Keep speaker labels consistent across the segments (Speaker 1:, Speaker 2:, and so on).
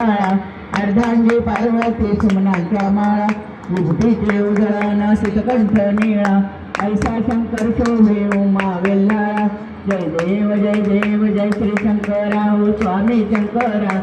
Speaker 1: अर्धांगी पार्वती सुमनाच्या माळा उजबीचे उजळा नासिक कंठ निळा ऐसा शंकर शोभे उमा वेल्हाळा. जय देव जय देव जय श्री शंकरा हो स्वामी शंकरा.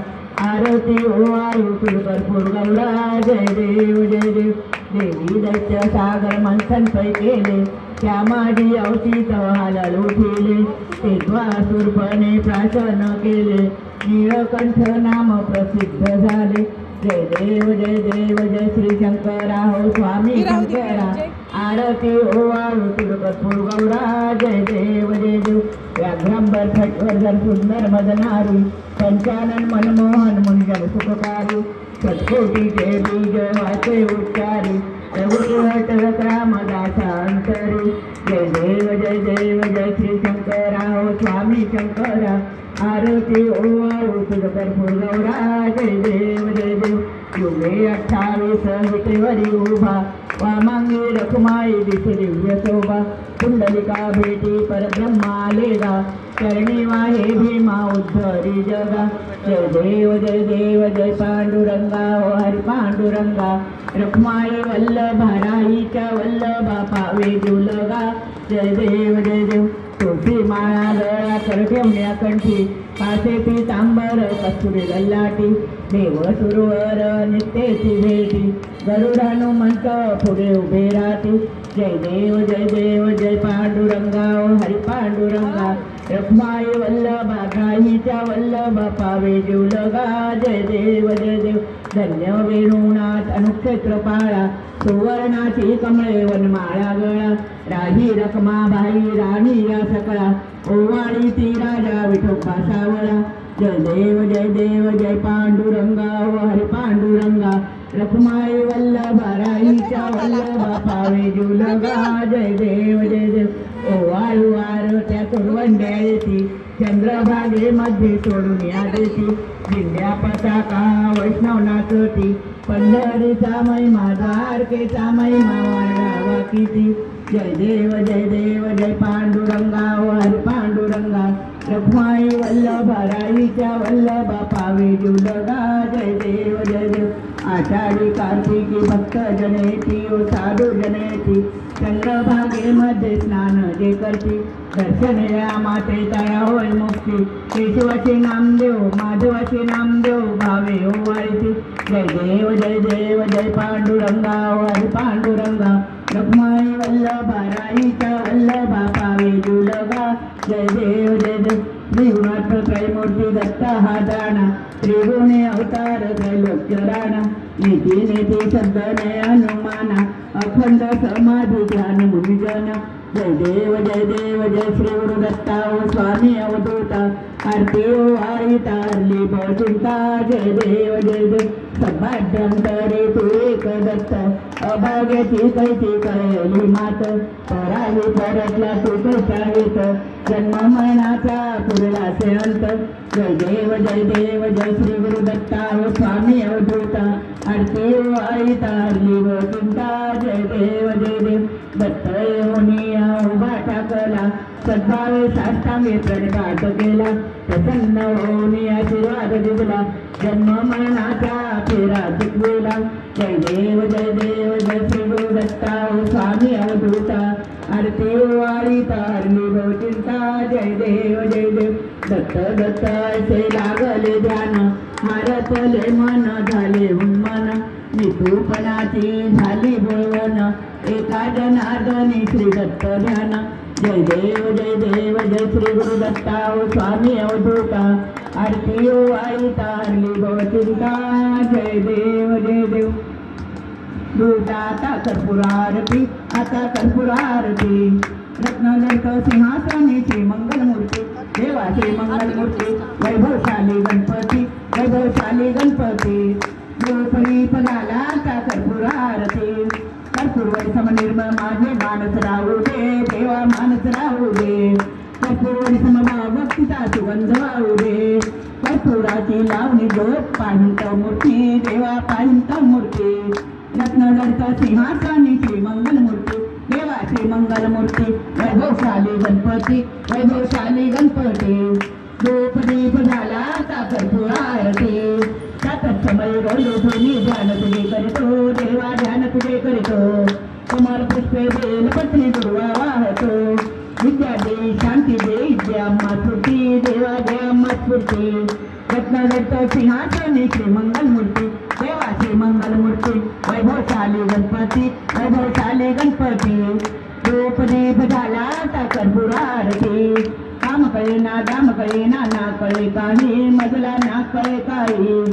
Speaker 1: आरती ओ आयु कर्पूर गौरा. जय देव जय देव. देवी दैत्य सागर मंथन पै केले. त्या माझी अवतीत हालल उठिले. ते सुरपणे प्राशन केले. नीळकंठ नाम प्रसिद्ध झाले. जय देव जय देव जय श्री शंकरा. हो स्वामी शंकरा. आरती ओ आळू कर्पूर गौरा. जय देव जय देव. व्याघ्रांबर खटवर्धन सुंदर मदनारी. पंचानन मनमोहन मुंजन सुखकारी. सत्कोटीचे बीज वाचे उच्चारी. रघुवट रामदासा अंतरी. जय देव जय देव जय श्री शंकरा हो स्वामी शंकरा आरती ओ आळू कर्पूर गौरा जय देव जय देव युगे अठ्ठावीस विटेवरी उभा वामांगी रखुमाई दिसे दिव्य शोभा कुंडलिका भेटी परब्रह्मा करणे वाहे भीमा उद्धरी जगा. जय देव जय देव जय पांडुरंगा ओ हरि पांडुरंगा. रखुमाई वल्लभा राईच्या वल्लभा पावे दुलगा. जय देव जय देव. तुळशी माळा लळा कर ठेवण्या कंठी. ती तांबर कस्तुरी गल्लाटी देव सुरवर नित्येची भेटी. गरुड हनुमंत पुढे उभे राहते. जय देव जय देव जय पांडुरंगा ओ हरी पांडुरंगा. रखमाई वल्लभा काहीच्या वल्लभा पावे लगा जय देव जय देव. धन्य वेणुनाथ अनुक्षेत्र पाळा सुवर्णाची कमळे वनमाळा गळा. राही रखमा बाई राणी या सकळा. ओवाळी ती राजा विठोबा सावळा. जय देव जय देव जय पांडुरंगा ओ हरी पांडुरंगा. रखमाई वल्लभा राईच्या वल्लभा पावे जुलगा जय देव जय देव. ओ वाळू वार त्या तुरवंड्या येती चंद्रभागेमध्ये सोडून या देती जिल्ह्या पताका वैष्णव नाचती पंढरीचा महिमा द्वारकेचा महिमा वाढावा किती. जय देव जय देव जय पांडुरंगा हो वर पांडुरंगा. रखमाई वल्लभा राईच्या वल्लभा पावे जुलगा जय देव जय देव. आषाढी कार्तिकी भक्त जनेती ओ साधू जनेती. चंद्रभागेमध्ये स्नान जे करती. दर्शन माते तया होय मुक्ती. केशवाचे नामदेव माधवाचे नामदेव भावे हो वाळीती जय देव जय देव जय पांडुरंगा ओ हरी पांडुरंगा. रखमाई वल्लभा राईच्या वल्लभा पावे जुलगा जय देव जय देव. श्रीगुणार्थ त्रैमूर्ती दत्ता हा दाणा त्रिगुणे अवतार त्रैलोक्य राणा नीती नीती शब्दने अनुमाना. अखंड समाधी ध्यान मुनिजन जय देव जय देव जय श्री गुरु दत्ता ओ स्वामी अवधूता आरती ओ आई तारली चिंता जय देव जय देव. सभाभ्यंतरे तू एक दत्त अभाग्याची कैची कळली मात. पराही परतला तू कशावीत जन्म मनाचा पुरला से अंत. जय देव जय देव जय श्री गुरु दत्ता ओ स्वामी अवधूता आरती ओ आई तारली व चिंता जय देव जय देव. दत्त येऊनिया उभा टाकला सद्भावे साष्टांगे प्रणिपात केला. प्रसन्न होऊन आशीर्वाद दिला जन्म मरणाचा फेरा शिकविला जय देव जय देव जय श्री गुरु दत्ता स्वामी अवधूता. आरती ओ आळी तारली जय देव जय देव. दत्त दत्त ऐसे लागले ध्यान. मारतले मन झाले उन्मन. नितूपणाची झाली बोलवण एका जनार्दनी श्री दत्त ध्यान. जय देव जय देव जय श्री गुरु दत्ता ओ स्वामी अवधूता आरती ओ आई तारली भव चिंता जय देव जय देव. दूता आता कर्पुरारती आता कर्पुरारती रत्नलंक सिंहासनेची मंगलमूर्ती देवाची मंगलमूर्ती वैभवशाली गणपती वैभवशाली गणपती. द्रौपदी पदाला आता कर्पुरारती कर्पूरवरी समनिर्मळ माझे मानस राहू दे देवा मानस राहू दे कर्पूरवरी समभाव भक्तीचा सुगंध वाहू दे कर्पुराची लावणी जोत पाहिंत मूर्ती देवा पाहिंत मूर्ती. रत्नगडचा सिंहासनी श्रीमंगल मूर्ती देवा श्रीमंगल मूर्ती. वैभवशाली गणपती वैभवशाली गणपती. धूप दीप झाला कर्पूर आरती? तत्समय रोलोधुनी ध्यान तुझे करतो देवा ध्यान तुझे करितो. कुमार पुष्पे बेल पत्नी दुर्वा वाहतो. विद्या दे शांती दे विद्या मातृती देवा द्या मातृती रत्न जडतो सिंहासनी श्री मूर्ती. देवा श्रीमंगल मूर्ती. वैभवशाली गणपती वैभवशाली गणपती. रूपदीप झाला आता कर्पूर आरती. काम कळे ना दाम कळे ना ना कळे काही मजला ना कळे काही.